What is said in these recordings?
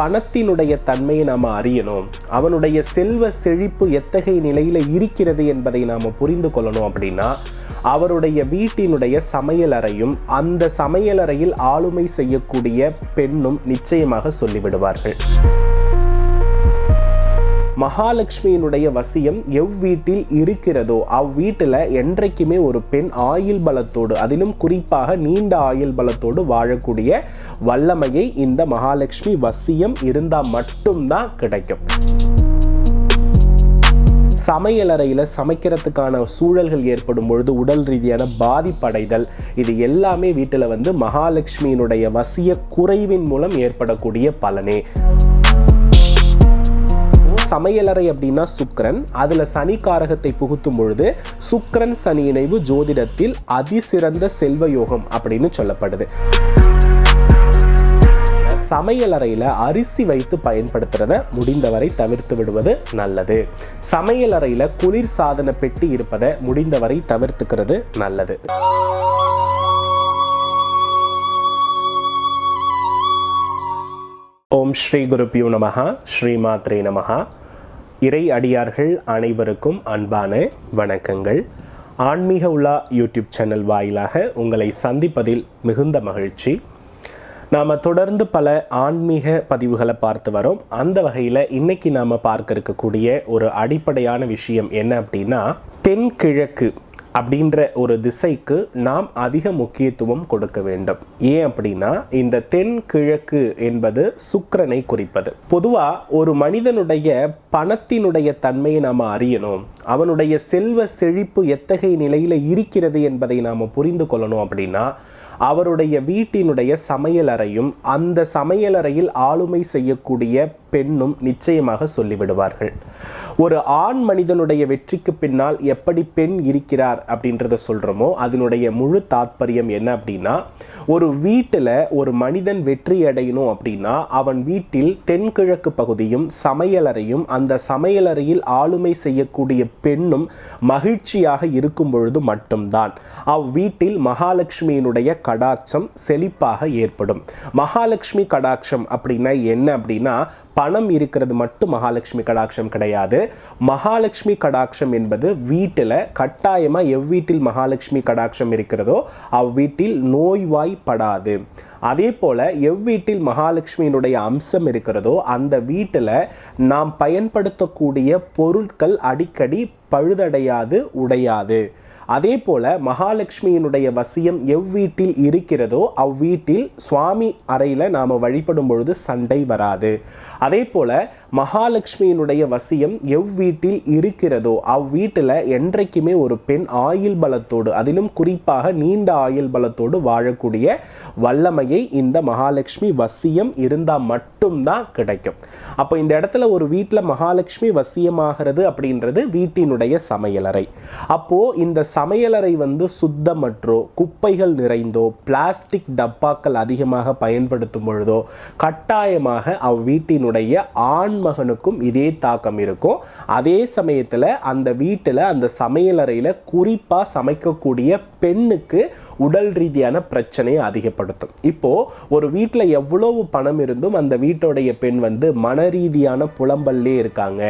பணத்தினுடைய தன்மையை நாம் அறியணும். அவனுடைய செல்வ செழிப்பு எத்தகைய நிலையில் இருக்கிறது என்பதை நாம் புரிந்து கொள்ளணும் அப்படின்னா அவருடைய வீட்டினுடைய சமையலறையும் அந்த சமையலறையில் ஆளுமை செய்யக்கூடிய பெண்ணும் நிச்சயமாக சொல்லிவிடுவார்கள். மகாலட்சுமியினுடைய வசியம் எவ்வீட்டில் இருக்கிறதோ அவ்வீட்டில் என்றைக்குமே ஒரு பெண் ஆயுள் பலத்தோடு அதிலும் குறிப்பாக நீண்ட ஆயுள் பலத்தோடு வாழக்கூடிய வல்லமையை இந்த மகாலட்சுமி வசியம் இருந்தால் மட்டும்தான் கிடைக்கும். சமையலறையில் சமைக்கிறதுக்கான சூழல்கள் ஏற்படும் பொழுது உடல் ரீதியான பாதிப்படைதல் இது எல்லாமே வீட்டில் வந்து மகாலட்சுமியினுடைய வசிய குறைவின் மூலம் ஏற்படக்கூடிய பலனே. சமையலறை அப்படின்னா சுக்கரன். அதில் சனி காரகத்தை புகுத்தும் பொழுது சுக்கரன் சனி இணைவு ஜோதிடத்தில் அதிசிறந்த செல்வ யோகம் அப்படின்னு சொல்லப்படுது. சமையலறையில் அரிசி வைத்து பயன்படுத்துறத முடிந்தவரை தவிர்த்து விடுவது நல்லது. சமையலறையில் குளிர் சாதன பெட்டி இருப்பதை முடிந்தவரை தவிர்த்துக்கிறது நல்லது. ஓம் ஸ்ரீ குருப்பியூ நமகா ஸ்ரீ மாத்ரே நமகா இறை அடியார்கள் அனைவருக்கும் அன்பான வணக்கங்கள். ஆன்மீக உலா யூடியூப் சேனல் வாயிலாக உங்களை சந்திப்பதில் மிகுந்த மகிழ்ச்சி. நாம் தொடர்ந்து பல ஆன்மீக பதிவுகளை பார்த்து வரோம். அந்த வகையில் இன்னைக்கு நாம் பார்க்க இருக்கக்கூடிய ஒரு அடிப்படையான விஷயம் என்ன அப்படின்னா தென்கிழக்கு. அப்படின்ற ஒரு திசைக்கு நாம் அதிக முக்கியத்துவம் கொடுக்க வேண்டும். ஏன் அப்படின்னா இந்த தென் கிழக்கு என்பது சுக்கரனை குறிப்பது. பொதுவா ஒரு மனிதனுடைய பணத்தினுடைய தன்மையை நாம் அறியணும். அவனுடைய செல்வ செழிப்பு எத்தகைய நிலையில இருக்கிறது என்பதை நாம் புரிந்து கொள்ளணும் அப்படின்னா அவருடைய வீட்டினுடைய சமையலறையும் அந்த சமையலறையில் ஆளுமை செய்யக்கூடிய பெண்ணும் நிச்சயமாக சொல்லிவிடுவார்கள். ஒரு ஆண் மனிதனுடைய வெற்றிக்கு பின்னால் எப்படி பெண் இருக்கிறார் அப்படின்றத சொல்கிறோமோ அதனுடைய முழு தாத்பரியம் என்ன அப்படின்னா ஒரு வீட்டில் ஒரு மனிதன் வெற்றி அடையணும் அப்படின்னா அவன் வீட்டில் தென்கிழக்கு பகுதியும் சமையலறையும் அந்த சமையலறையில் ஆளுமை செய்யக்கூடிய பெண்ணும் மகிழ்ச்சியாக இருக்கும் பொழுது மட்டும்தான். அவ்வீட்டில் மகாலட்சுமியினுடைய கடாட்சம் செழிப்பாக ஏற்படும். மகாலட்சுமி கடாட்சம் அப்படின்னா என்ன அப்படின்னா பணம் இருக்கிறது மட்டும் மகாலட்சுமி கடாட்சம் கிடையாது. மகாலட்சுமி கடாட்சம் என்பது வீட்டில் கட்டாயமாக எவ்வீட்டில் மகாலட்சுமி கடாட்சம் இருக்கிறதோ அவ்வீட்டில் நோய்வாய்ப்படாது அதே போல் எவ்வீட்டில் மகாலட்சுமியினுடைய அம்சம் இருக்கிறதோ அந்த வீட்டில் நாம் பயன்படுத்தக்கூடிய பொருட்கள் அடிக்கடி பழுதடையாது உடையாது. அதே போல மகாலட்சுமியினுடைய வசியம் எவ்வீட்டில் இருக்கிறதோ அவ்வீட்டில் சுவாமி அறையில் நாம் வழிபடும் பொழுது சண்டை வராது. அதே போல மகாலட்சுமியினுடைய வசியம் எவ்வீட்டில் இருக்கிறதோ அவ்வீட்டில் என்றைக்குமே ஒரு பெண் ஆயுள் பலத்தோடு அதிலும் குறிப்பாக நீண்ட ஆயுள் பலத்தோடு வாழக்கூடிய வல்லமையை இந்த மகாலட்சுமி வசியம் இருந்தால் மட்டும்தான் கிடைக்கும். அப்போ இந்த இடத்துல ஒரு வீட்டில் மகாலட்சுமி வசியமாகிறது அப்படின்றது வீட்டினுடைய சமையலறை. அப்போது இந்த சமையலறை வந்து சுத்தமற்றோ குப்பைகள் நிறைந்தோ பிளாஸ்டிக் டப்பாக்கள் அதிகமாக பயன்படுத்தும் பொழுதோ கட்டாயமாக அவ்வீட்டினுடைய ஆண்மகனுக்கும் இதே தாக்கம் இருக்கும். அதே சமயத்தில் அந்த வீட்டில் அந்த சமையலறையில் குறிப்பாக சமைக்கக்கூடிய பெண்ணுக்கு உடல் ரீதியான பிரச்சனையை அதிகப்படுத்தும். இப்போ ஒரு வீட்டில் எவ்வளவு பணம் இருந்தும் அந்த வீட்டுடைய பெண் வந்து மன ரீதியான புலம்பல்லே இருக்காங்க.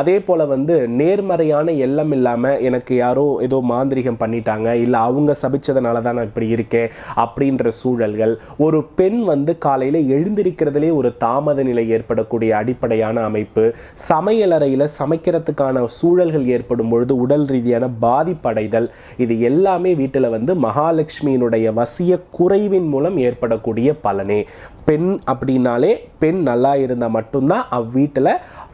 அதே போல் வந்து நேர்மறையான எண்ணம் இல்லாமல் எனக்கு யாரோ ஏதோ மாந்திரிகம் பண்ணிட்டாங்க இல்லை அவங்க சபிச்சதுனால தான் நான் இப்படி இருக்கேன் அப்படின்ற சூழல்கள். ஒரு பெண் வந்து காலையில் எழுந்திருக்கிறதுலே ஒரு தாமத நிலை ஏற்படக்கூடிய அடிப்படையான அமைப்பு சமையலறையில் சமைக்கிறதுக்கான சூழல்கள் ஏற்படும் பொழுது உடல் ரீதியான பாதிப்படைதல் இது எல்லாமே வீட்டில் வந்து மகாலட்சுமியினுடைய வசிய குறைவின் மூலம் ஏற்படக்கூடிய பலனே. பெண் அப்படின்னாலே பெண் நல்லா இருந்தால் மட்டும்தான் அவ்வீட்டில்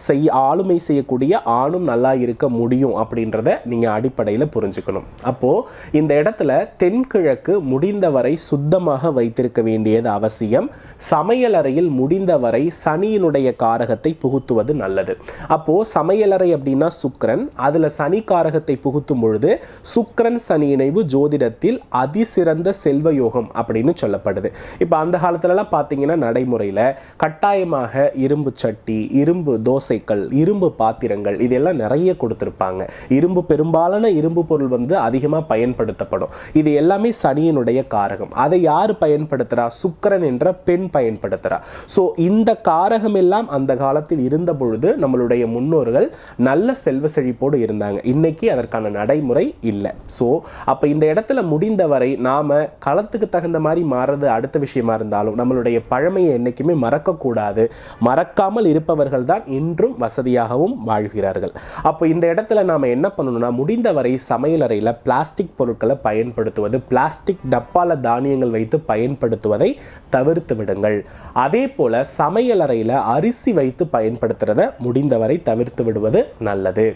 செய்ய ஆளுமை செய்யக்கூடிய ஆணும் நல்லா இருக்க முடியும் அப்படின்றத நீங்கள் அடிப்படையில் புரிஞ்சுக்கணும். அப்போது இந்த இடத்துல தென்கிழக்கு முடிந்தவரை சுத்தமாக வைத்திருக்க வேண்டியது அவசியம். சமையலறையில் முடிந்தவரை சனியினுடைய காரகத்தை புகுத்துவது நல்லது. அப்போது சமையலறை அப்படின்னா சுக்கரன். அதில் சனி காரகத்தை புகுத்தும் பொழுது சுக்கரன் சனி இணைவு ஜோதிடத்தில் அதிசிறந்த செல்வ யோகம் அப்படின்னு சொல்லப்படுது. இப்போ அந்த காலத்துலலாம் பார்த்தீங்க பார்த்தீங்கன்னா நடைமுறையில் கட்டாயமாக இரும்பு சட்டி இரும்பு தோசைக்கல் இரும்பு பாத்திரங்கள் இதெல்லாம் நிறைய கொடுத்துருப்பாங்க. இரும்பு பெரும்பாலான இரும்பு பொருள் வந்து அதிகமாக பயன்படுத்தப்படும். இது எல்லாமே சனியினுடைய காரகம். அதை யார் பயன்படுத்துகிறா சுக்கிரன் என்ற பெண் பயன்படுத்துகிறா ஸோ இந்த காரகம் எல்லாம் அந்த காலத்தில் இருந்த பொழுது நம்மளுடைய முன்னோர்கள் நல்ல செல்வ செழிப்போடு இருந்தாங்க. இன்னைக்கு அதற்கான நடைமுறை இல்லை. ஸோ அப்போ இந்த இடத்துல முடிந்தவரை நாம களத்துக்கு தகுந்த மாதிரி மாறுறது அடுத்த விஷயமா இருந்தாலும் நம்மளுடைய பழமையை என்னைக்குமே மறக்கக்கூடாது. மறக்காமல் இருப்பவர்கள் தான் இன்றும் வசதியாகவும் வாழ்கிறார்கள். அப்போ இந்த இடத்துல நாம என்ன பண்ணணும்னா முடிந்தவரை சமையலறையில் பிளாஸ்டிக் பொருட்களை பயன்படுத்துவது பிளாஸ்டிக் டப்பால தானியங்கள் வைத்து பயன்படுத்துவதை தவிர்த்து விடுங்கள். அதே போல சமையலறையில் அரிசி வைத்து பயன்படுத்துகிறத முடிந்தவரை தவிர்த்து விடுவது நல்லது.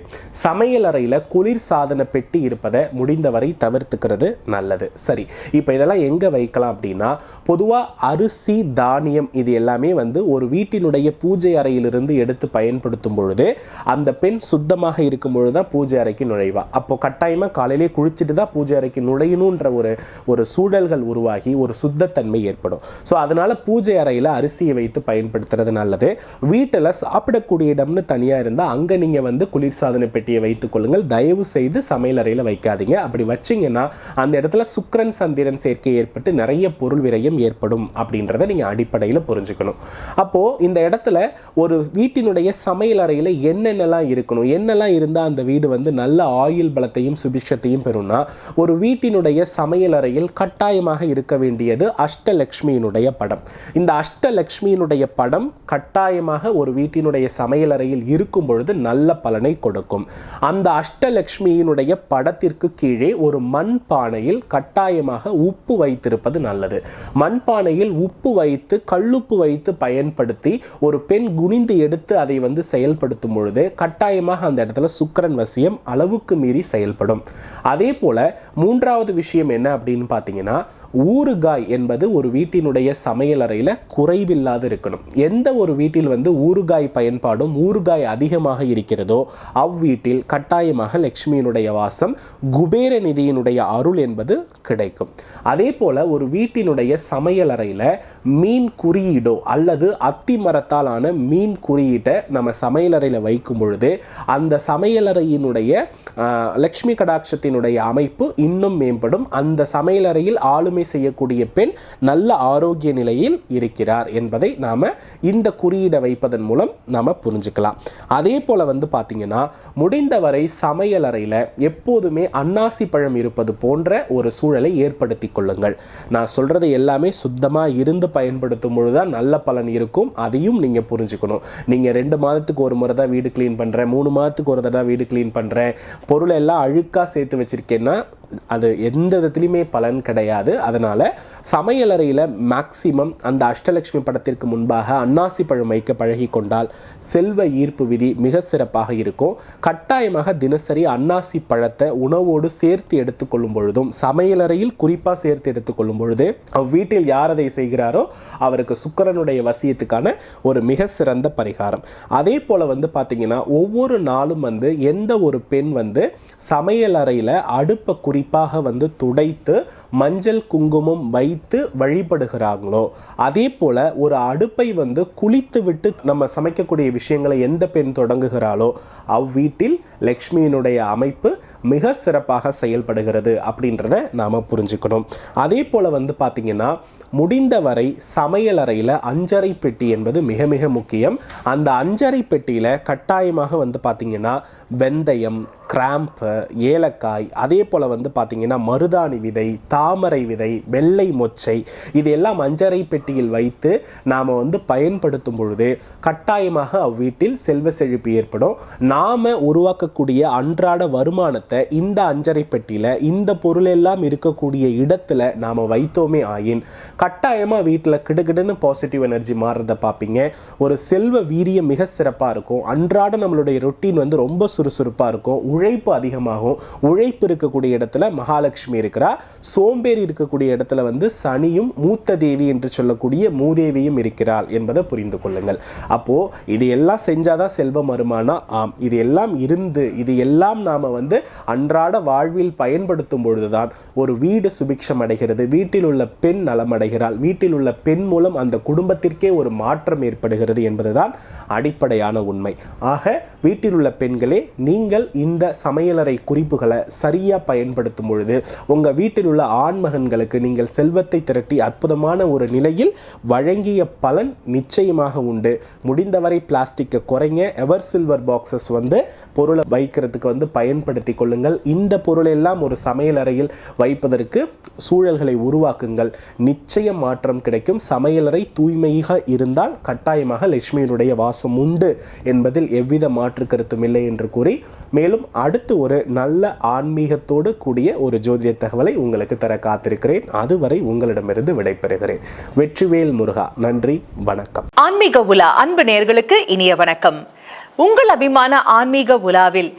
சமையலறையில் குளிர் சாதன பெட்டி இருப்பதை முடிந்தவரை தவிர்த்துக்கிறது நல்லது. சரி இப்போ இதெல்லாம் எங்கே வைக்கலாம் அப்படின்னா பொதுவாக அரிசி தானியம் இது எல்லாமே வந்து ஒரு வீட்டினுடைய பூஜை அறையிலிருந்து எடுத்து பயன்படுத்தும் பொழுது அந்த பெண் சுத்தமாக இருக்கும் பொழுது தான் பூஜை அறைக்கு நுழைவா. அப்போ கட்டாயமாக காலையிலே குளிச்சுட்டு தான் பூஜை அறைக்கு நுழையணுன்ற ஒரு ஒரு சூழல்கள் உருவாகி ஒரு சுத்தத்தன்மை ஏற்படும். ஸோ அதனால பூஜை அறையில் அரிசியை வைத்து பயன்படுத்துறது நல்லது. வீட்டில் சாப்பிடக்கூடிய இடம்னு தனியாக இருந்தால் அங்கே நீங்கள் வந்து குளிர்சாதன பெட்டியை வைத்துக் கொள்ளுங்கள். தயவு செய்து சமையல் அறையில் வைக்காதீங்க. அப்படி வச்சீங்கன்னா அந்த இடத்துல சுக்கரன் சந்திரன் சேர்க்கை ஏற்பட்டு நிறைய பொருள் விரயம் ஏற்படும் அப்படின்றத நீங்கள் அடிப்படையில் புரிஞ்சுக்கணும். அப்போது இந்த இடத்துல ஒரு வீட்டினுடைய சமையல் அறையில் என்னென்னலாம் இருக்கணும்? என்னெல்லாம் இருந்தால் அந்த வீடு வந்து நல்ல ஆயுள் பலத்தையும் சுபிக்ஷத்தையும் பெறும்னா ஒரு வீட்டினுடைய சமையல் அறையில் கட்டாயமாக இருக்க வேண்டியது அஷ்டலக்ஷ்மியினுடைய படம். இந்த அஷ்டலக்ஷ்மியினுடைய படம் கட்டாயமாக ஒரு வீட்டினுடைய சமையல் அறையில் இருக்கும் பொழுது நல்ல பலனை கொடுக்கும். அந்த அஷ்டலக்ஷ்மியினுடைய படத்திற்கு கீழே ஒரு மண் பானையில் கட்டாயமாக உப்பு வைத்திருப்பது நல்லது. மண்பானையில் உப்பு வைத்து கல்லுப்பு வைத்து பயன்படுத்தி ஒரு பெண் குனிந்து எடுத்து அதை வந்து செயல்படுத்தும் பொழுது கட்டாயமாக அந்த இடத்துல சுக்கரன் வசியம் அளவுக்கு மீறி செயல்படும். அதே போல மூன்றாவது விஷயம் என்ன அப்படின்னு பார்த்தீங்கன்னா ஊறுகாய் என்பது ஒரு வீட்டினுடைய சமையல் அறையில் குறைவில்லாது இருக்கணும். எந்த ஒரு வீட்டில் வந்து ஊறுகாய் பயன்பாடும் ஊறுகாய் அதிகமாக இருக்கிறதோ அவ்வீட்டில் கட்டாயமாக லக்ஷ்மியினுடைய வாசம் குபேர நிதியினுடைய அருள் என்பது கிடைக்கும். அதே போல ஒரு வீட்டினுடைய சமையல் அறையில் மீன் குறியீடோ அல்லது அத்தி மரத்தால் ஆன மீன் குறியீட்டை நம்ம சமையலறையில் வைக்கும் பொழுது அந்த சமையலறையினுடைய ஆஹ், லக்ஷ்மி கடாட்சத்தினுடைய அமைப்பு இன்னும் மேம்படும். அந்த சமையலறையில் ஆளுமை செய்யக்கூடிய பெண் நல்ல ஆரோக்கிய நிலையில் இருக்கிறார் என்பதை நாம் இந்த குறியீடை வைப்பதன் மூலம் நாம் புரிஞ்சுக்கலாம். அதே போல் வந்து பார்த்தீங்கன்னா முடிந்தவரை சமையலறையில் எப்போதுமே அன்னாசி பழம் இருப்பது போன்ற ஒரு சூழலை ஏற்படுத்தி கொள்ளுங்கள். நான் சொல்கிறது எல்லாமே சுத்தமாக இருந்து பயன்படுத்தும் பொழுது தான் நல்ல பலன் இருக்கும். அதையும் நீங்கள் புரிஞ்சுக்கணும். நீங்கள் ரெண்டு மாதத்துக்கு ஒரு முறை தான் வீடு க்ளீன் பண்ணுறேன் மூணு மாதத்துக்கு ஒரு தடவை வீடு க்ளீன் பண்ணுறேன் பொருளை எல்லாம் சேர்த்து வச்சிருக்கேன்னா அது எந்த விதத்துலையுமே பலன் கிடையாது. அதனால சமையலறையில் மேக்சிமம் அந்த அஷ்டலட்சுமி படத்திற்கு முன்பாக அன்னாசி பழம் வைக்க பழகி கொண்டால் செல்வ ஈர்ப்பு விதி மிக சிறப்பாக இருக்கும். கட்டாயமாக தினசரி அன்னாசி பழத்தை உணவோடு சேர்த்து எடுத்துக்கொள்ளும் பொழுதும் சமையலறையில் குறிப்பாக சேர்த்து எடுத்துக்கொள்ளும் பொழுது வீட்டில் யார் அதை செய்கிறாரோ அவருக்கு சுக்கிரனுடைய வசியத்துக்கான ஒரு மிக சிறந்த பரிகாரம். அதே போல வந்து பார்த்திங்கன்னா ஒவ்வொரு நாளும் வந்து எந்த ஒரு பெண் வந்து சமையலறையில் அடுப்பை அடுப்பை குறிப்பாக வந்து துடைத்து மஞ்சள் குங்குமம் வைத்து வழிபடுகிறாங்களோ அதே போல ஒரு அடுப்பை வந்து குளித்து விட்டு நம்ம சமைக்கக்கூடிய விஷயங்களை எந்த பெண் தொடங்குகிறாளோ அவ்வீட்டில் லக்ஷ்மியினுடைய அமைப்பு மிக சிறப்பாக செயல்படுகிறது அப்படின்றத நாம் புரிஞ்சுக்கணும். அதே போல் வந்து பார்த்திங்கன்னா முடிந்தவரை சமையலறையில் அஞ்சரை பெட்டி என்பது மிக மிக முக்கியம். அந்த அஞ்சரை பெட்டியில் கட்டாயமாக வந்து பார்த்திங்கன்னா வெந்தயம் கிராம்பு ஏலக்காய் அதே போல் வந்து பார்த்திங்கன்னா மருதாணி விதை தா தாமரை விதை வெள்ளை மொச்சை இது எல்லாம் அஞ்சரை பெட்டியில் வைத்து நாம் வந்து பயன்படுத்தும் பொழுது கட்டாயமாக அவ்வீட்டில் செல்வ செழிப்பு ஏற்படும். நாம் உருவாக்கக்கூடிய அன்றாட வருமானத்தை இந்த அஞ்சரை பெட்டியில் இந்த பொருள் எல்லாம் இருக்கக்கூடிய இடத்துல நாம் வைத்தோமே ஆயின் கட்டாயமாக வீட்டில் கிடுகிடுன்னு பாசிட்டிவ் எனர்ஜி மாறுறதை பார்ப்பீங்க ஒரு செல்வ வீரியம் மிக சிறப்பாக இருக்கும். அன்றாட நம்மளுடைய ரொட்டீன் வந்து ரொம்ப சுறுசுறுப்பாக இருக்கும். உழைப்பு அதிகமாகும். உழைப்பு இருக்கக்கூடிய இடத்துல மகாலட்சுமி இருக்கிறா. சோம்பேறி இருக்கக்கூடிய இடத்துல வந்து சனியும் மூத்த தேவி என்று சொல்லக்கூடிய மூதேவியும் இருக்கிறாள் என்பதை புரிந்து கொள்ளுங்கள். அப்போ இது எல்லாம் செஞ்சாதான் செல்வம் வருமானா? ஆம். இது எல்லாம் இருந்து இது எல்லாம் நாம வந்து அன்றாட வாழ்வில் பயன்படுத்தும் பொழுதுதான் ஒரு வீடு சுபிக்ஷம் அடைகிறது. வீட்டில் உள்ள பெண் நலமடைகிறாள் வீட்டில் உள்ள பெண் மூலம் அந்த குடும்பத்திற்கே ஒரு மாற்றம் ஏற்படுகிறது என்பதுதான் அடிப்படையான உண்மை. ஆக வீட்டில் உள்ள பெண்களே நீங்கள் இந்த சமையலறை குறிப்புகளை சரியா பயன்படுத்தும் பொழுது உங்க வீட்டில் உள்ள ஆண்மகன்களுக்கு நீங்கள் செல்வத்தை திரட்டி அற்புதமான ஒரு நிலையில் வழங்கிய பலன் நிச்சயமாக உண்டு. முடிந்தவரை பிளாஸ்டிக்கை குறைங்க. எவர் சில்வர் பாக்ஸஸ் வந்து பொருளை வைக்கிறதுக்கு வந்து பயன்படுத்தி கொள்ளுங்கள். இந்த பொருள் எல்லாம் ஒரு சமையலறையில் வைப்பதற்கு சூழல்களை உருவாக்குங்கள். நிச்சயம் மாற்றம் கிடைக்கும். சமையலறை தூய்மையாக இருந்தால் கட்டாயமாக லட்சுமியினுடைய வாசம் உண்டு என்பதில் எவ்வித மாற்று கருத்தும் இல்லை என்று கூறி மேலும் அடுத்து ஒரு நல்ல ஆன்மீகத்தோடு கூடிய ஒரு ஜோதிட தகவலை உங்களுக்கு தர காத்திருக்கிறேன். அதுவரை உங்களிடமிருந்து விடைபெறுகிறேன். வெற்றிவேல் முருகா நன்றி வணக்கம். ஆன்மீக உலா அன்பு நேயர்களுக்கு இனிய வணக்கம். உங்கள் அபிமான ஆன்மீக உலாவில்